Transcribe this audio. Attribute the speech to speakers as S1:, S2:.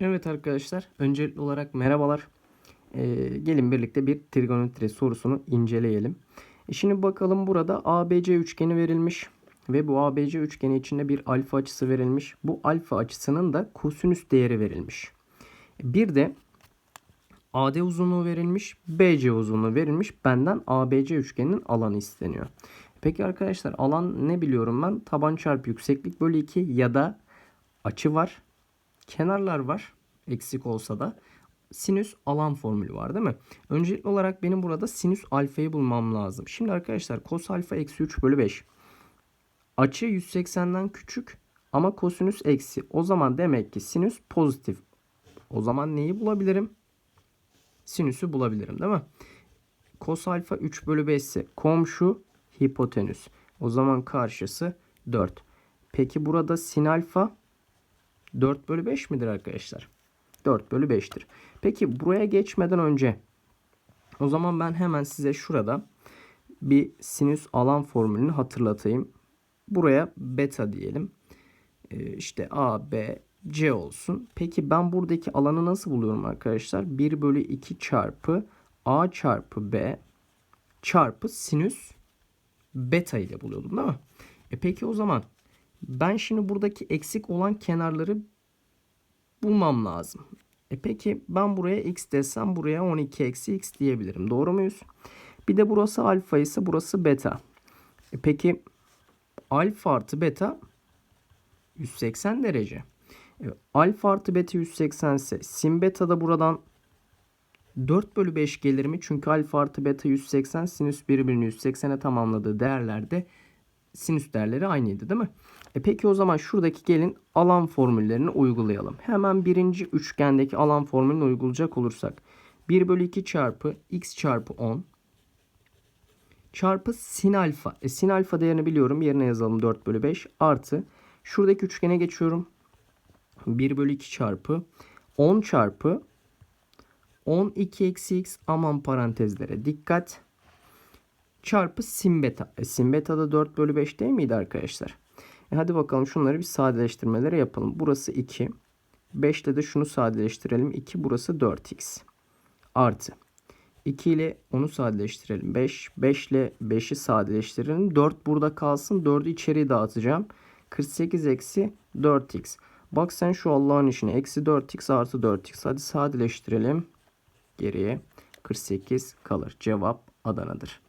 S1: Evet arkadaşlar, öncelikli olarak merhabalar. Ee, gelin birlikte bir trigonometri sorusunu inceleyelim. E şimdi bakalım burada ABC üçgeni verilmiş ve bu ABC üçgeni içinde bir alfa açısı verilmiş. Bu alfa açısının da kosinüs değeri verilmiş. Bir de AD uzunluğu verilmiş, BC uzunluğu verilmiş. Benden ABC üçgeninin alanı isteniyor. Peki arkadaşlar alan ne biliyorum ben? Taban çarpı yükseklik bölü 2 ya da açı var. Kenarlar var. Eksik olsa da. Sinüs alan formülü var değil mi? Öncelikli olarak benim burada sinüs alfayı bulmam lazım. Şimdi arkadaşlar kos alfa eksi 3 bölü 5. Açı 180'den küçük ama kosinüs eksi. O zaman demek ki sinüs pozitif. O zaman neyi bulabilirim? Sinüsü bulabilirim değil mi? Kos alfa 3 bölü 5 ise komşu hipotenüs. O zaman karşısı 4. Peki burada sin alfa 4 bölü 5 midir arkadaşlar? 4 bölü 5'tir. Peki buraya geçmeden önce o zaman ben hemen size şurada bir sinüs alan formülünü hatırlatayım. Buraya beta diyelim. Ee, işte A, B, C olsun. Peki ben buradaki alanı nasıl buluyorum arkadaşlar? 1 bölü 2 çarpı A çarpı B çarpı sinüs beta ile buluyordum değil mi? E peki o zaman ben şimdi buradaki eksik olan kenarları bulmam lazım. E peki ben buraya x desem buraya 12 eksi x diyebilirim. Doğru muyuz? Bir de burası alfa ise burası beta. E peki alfa artı beta 180 derece. E, alfa artı beta 180 ise sin beta da buradan 4 bölü 5 gelir mi? Çünkü alfa artı beta 180 sinüs birbirini 180'e tamamladığı değerlerde sinüs değerleri aynıydı değil mi? E peki o zaman şuradaki gelin alan formüllerini uygulayalım. Hemen birinci üçgendeki alan formülünü uygulayacak olursak. 1 bölü 2 çarpı x çarpı 10 çarpı sin alfa. E sin alfa değerini biliyorum. Yerine yazalım 4 bölü 5 artı. Şuradaki üçgene geçiyorum. 1 bölü 2 çarpı 10 çarpı 12 eksi x aman parantezlere dikkat. Çarpı sin beta. E, sin beta da 4 bölü 5 değil miydi arkadaşlar? E hadi bakalım şunları bir sadeleştirmeleri yapalım. Burası 2. 5 ile de şunu sadeleştirelim. 2 burası 4x. Artı. 2 ile onu sadeleştirelim. 5. 5 ile 5'i sadeleştirelim. 4 burada kalsın. 4'ü içeriye dağıtacağım. 48 eksi 4x. Bak sen şu Allah'ın işine. Eksi 4x artı 4x. Hadi sadeleştirelim. Geriye 48 kalır. Cevap Adana'dır.